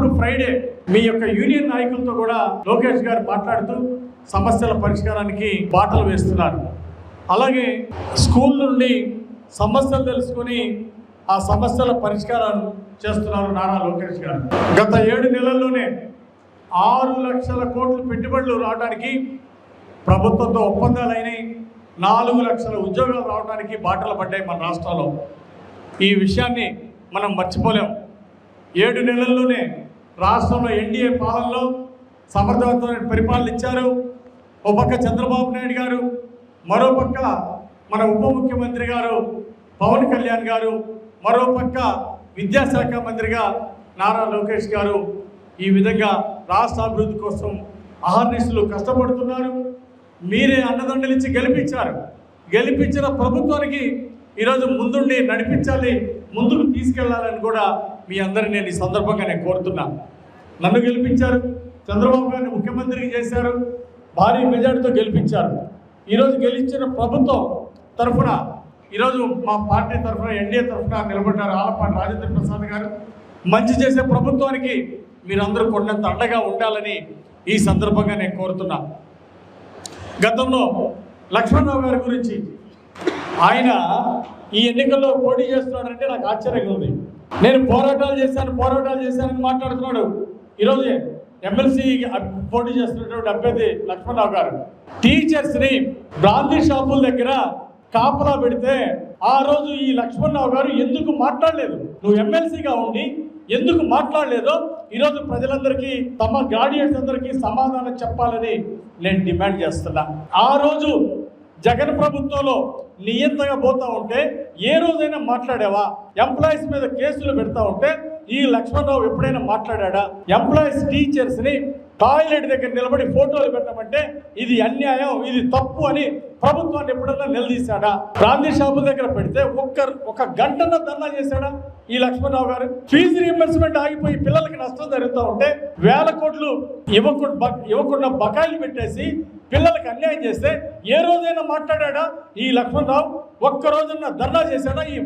అప్పుడు ఫ్రైడే మీ యొక్క యూనియన్ నాయకులతో కూడా లోకేష్ గారు మాట్లాడుతూ సమస్యల పరిష్కారానికి బాటలు వేస్తున్నారు. అలాగే స్కూల్ నుండి సమస్యలు తెలుసుకొని ఆ సమస్యల పరిష్కారాలు చేస్తున్నారు నారా లోకేష్ గారు. గత ఏడు నెలల్లోనే ఆరు లక్షల కోట్లు పెట్టుబడులు రావడానికి ప్రభుత్వంతో ఒప్పందాలు అయినాయి. నాలుగు లక్షల ఉద్యోగాలు రావడానికి బాటలు పడ్డాయి మన రాష్ట్రంలో. ఈ విషయాన్ని మనం మర్చిపోలేం. ఏడు నెలల్లోనే రాష్ట్రంలో ఎన్డీఏ పాలనలో సమర్థవంతమైన పరిపాలన ఇచ్చారు. ఒక పక్క చంద్రబాబు నాయుడు గారు మరో పక్క మన ఉప ముఖ్యమంత్రి గారు పవన్ కళ్యాణ్ గారు మరో పక్క విద్యాశాఖ మంత్రిగా నారా లోకేష్ గారు ఈ విధంగా రాష్ట్ర అభివృద్ధి కోసం అహర్నిశలు కష్టపడుతున్నారు. మీరే అన్నదండలు ఇచ్చి గెలిపించారు. గెలిపించిన ప్రభుత్వానికి ఈరోజు ముందుండి నడిపించాలి ముందుకు తీసుకెళ్ళాలని కూడా మీ అందరిని నేను ఈ సందర్భంగా నేను కోరుతున్నాను నన్ను గెలిపించారు. చంద్రబాబు గారిని ముఖ్యమంత్రి చేశారు. భారీ మెజార్టీతో గెలిపించారు. ఈరోజు గెలిచిన ప్రభుత్వం తరఫున ఈరోజు మా పార్టీ తరఫున ఎన్డీఏ తరఫున నిలబడ్డారు ఆలపాటి రాజేంద్ర ప్రసాద్ గారు. మంచి చేసే ప్రభుత్వానికి మీరందరూ కొండంత అండగా ఉండాలని ఈ సందర్భంగా నేను కోరుతున్నా. గతంలో లక్ష్మణరావు గారి గురించి ఆయన ఈ ఎన్నికల్లో పోటీ చేస్తున్నాడంటే నాకు ఆశ్చర్యంగా ఉంది. నేను పోరాటాలు చేశాను పోరాటాలు చేశానని మాట్లాడుతున్నాడు. ఈరోజు ఎమ్మెల్సీ పోటీ చేస్తున్నటువంటి అభ్యర్థి లక్ష్మణరావు గారు. టీచర్స్ని బ్రాందీ షాపుల దగ్గర కాపలా పెడితే ఆ రోజు ఈ లక్ష్మణరావు గారు ఎందుకు మాట్లాడలేదు? నువ్వు ఎమ్మెల్సీగా ఉండి ఎందుకు మాట్లాడలేదో ఈరోజు ప్రజలందరికీ తమ గ్రాడ్యుయేట్స్ అందరికీ సమాధానం చెప్పాలని నేను డిమాండ్ చేస్తున్నా. ఆ రోజు జగన్ ప్రభుత్వంలో నియంతంగా పోతూ ఉంటే ఏ రోజైనా మాట్లాడావా? ఎంప్లాయీస్ మీద కేసులు పెడతా ఉంటే ఈ లక్ష్మణరావు ఎప్పుడైనా మాట్లాడా ఎంప్లాయీస్ టీచర్స్ని టాయిలెట్ దగ్గర నిలబడి ఫోటోలు పెట్టమంటే ఇది అన్యాయం ఇది తప్పు అని ప్రభుత్వాన్ని ఎప్పుడన్నా నిలదీశాడా? గాంధీ షాపుల దగ్గర పెడితే ఒక్క ఒక గంటన ధర్నా చేశాడా ఈ లక్ష్మణరావు గారు? ఫీజు రీఎంబర్స్మెంట్ ఆగిపోయి పిల్లలకి నష్టం జరుగుతూ ఉంటే వేల కోట్లు ఇవ్వకుండా ఇవ్వకుండా బకాయిలు పెట్టేసి పిల్లలకు అన్యాయం చేస్తే ఏ రోజైనా మాట్లాడా ఈ లక్ష్మణరావు ఒక్క రోజున ధర్నా చేశాడా? ఈ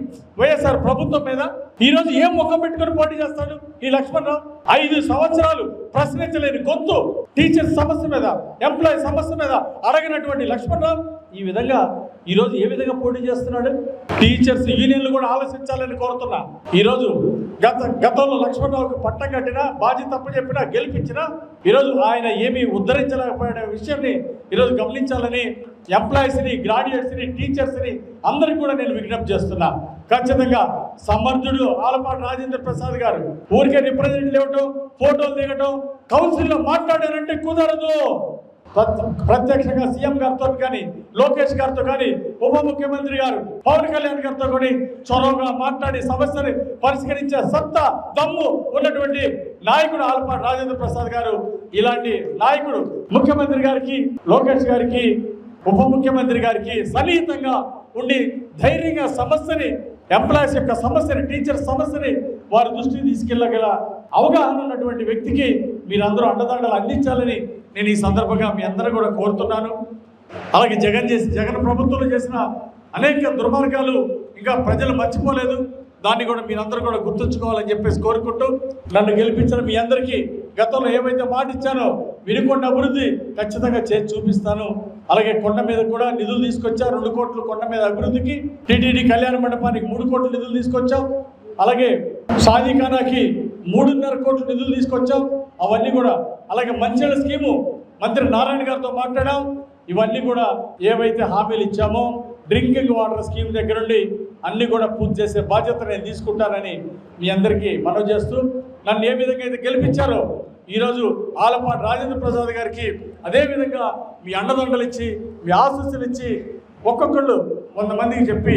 వైఎస్ఆర్ ప్రభుత్వం మీద ఈ రోజు ఏం ముఖం పెట్టుకొని పోటీ చేస్తాడు ఈ లక్ష్మణరావు? ఐదు సంవత్సరాలు ప్రశ్నించలేని గొంతు టీచర్ సమస్య మీద ఎంప్లాయీ సమస్య మీద అడగినటువంటి లక్ష్మణరావు ఈ విధంగా ఈరోజు ఏ విధంగా పోటీ చేస్తున్నాడు? టీచర్స్ యూనియన్లు కూడా ఆలోచించాలని కోరుతున్నా. ఈరోజు గత గతంలో లక్ష్మణరావుకి పట్టం కట్టినా బాధ్యత తప్పు చెప్పినా గెలిపించినా ఈరోజు ఆయన ఏమీ ఉద్ధరించలేకపోయిన విషయాన్ని ఈరోజు గమనించాలని ఎంప్లాయీస్ని గ్రాడ్యుయేట్స్ని టీచర్స్ని అందరికి కూడా నేను విజ్ఞప్తి చేస్తున్నా. ఖచ్చితంగా సమర్థుడు ఆలపాటి రాజేంద్ర ప్రసాద్ గారు ఊరికే రిప్రజెంట్ ఇవ్వటం ఫోటోలు దిగటం కౌన్సిల్లో మాట్లాడారంటే కుదరదు. ప్రత్యక్షంగా సీఎం గారితో కానీ లోకేష్ గారితో కానీ ఉప ముఖ్యమంత్రి గారు పవన్ కళ్యాణ్ గారితో కానీ చొరవగా మాట్లాడి సమస్యని పరిష్కరించే సత్తా దమ్ము ఉన్నటువంటి నాయకుడు ఆలపాటి రాజేంద్ర ప్రసాద్ గారు ఇలాంటి నాయకుడు ముఖ్యమంత్రి గారికి లోకేష్ గారికి ఉప ముఖ్యమంత్రి గారికి సన్నిహితంగా ఉండి ధైర్యంగా సమస్యని ఎంప్లాయీస్ యొక్క సమస్యని టీచర్ సమస్యని వారి దృష్టికి తీసుకెళ్ళగల అవగాహన ఉన్నటువంటి వ్యక్తికి మీరందరూ అండదండలు అందించాలని నేను ఈ సందర్భంగా మీ అందరూ కూడా కోరుతున్నాను. అలాగే జగన్ చేసి జగన్ ప్రభుత్వంలో చేసిన అనేక దుర్మార్గాలు ఇంకా ప్రజలు మర్చిపోలేదు. దాన్ని కూడా మీరందరూ కూడా గుర్తుంచుకోవాలని చెప్పేసి కోరుకుంటూ నన్ను గెలిపించిన మీ అందరికీ గతంలో ఏమైతే మాట ఇచ్చానో వినుకొండ అభివృద్ధి ఖచ్చితంగా చేసి చూపిస్తాను. అలాగే కొండ మీద కూడా నిధులు తీసుకొచ్చా? రెండు కోట్లు కొండ మీద అభివృద్ధికి. టీటీడీ కళ్యాణ మండపానికి మూడు కోట్ల నిధులు తీసుకొచ్చాం. అలాగే షాదీఖానాకి మూడున్నర కోట్ల నిధులు తీసుకొచ్చాం. అవన్నీ కూడా అలాగే మంచిళ్ళ స్కీము మంత్రి నారాయణ గారితో మాట్లాడాం. ఇవన్నీ కూడా ఏవైతే హామీలు ఇచ్చామో డ్రింకింగ్ వాటర్ స్కీమ్ దగ్గర నుండి అన్నీ కూడా పూర్తి చేసే బాధ్యత నేను తీసుకుంటానని మీ అందరికీ మనవి చేస్తూ నన్ను ఏ విధంగా అయితే గెలిపించారో ఈరోజు ఆలపాటి రాజేంద్ర ప్రసాద్ గారికి అదేవిధంగా మీ అండదండలు ఇచ్చి మీ ఆశస్సులు ఇచ్చి ఒక్కొక్కళ్ళు వంద మందికి చెప్పి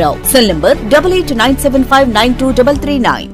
Ankarao cell number double eight nine seven five nine two double three nine.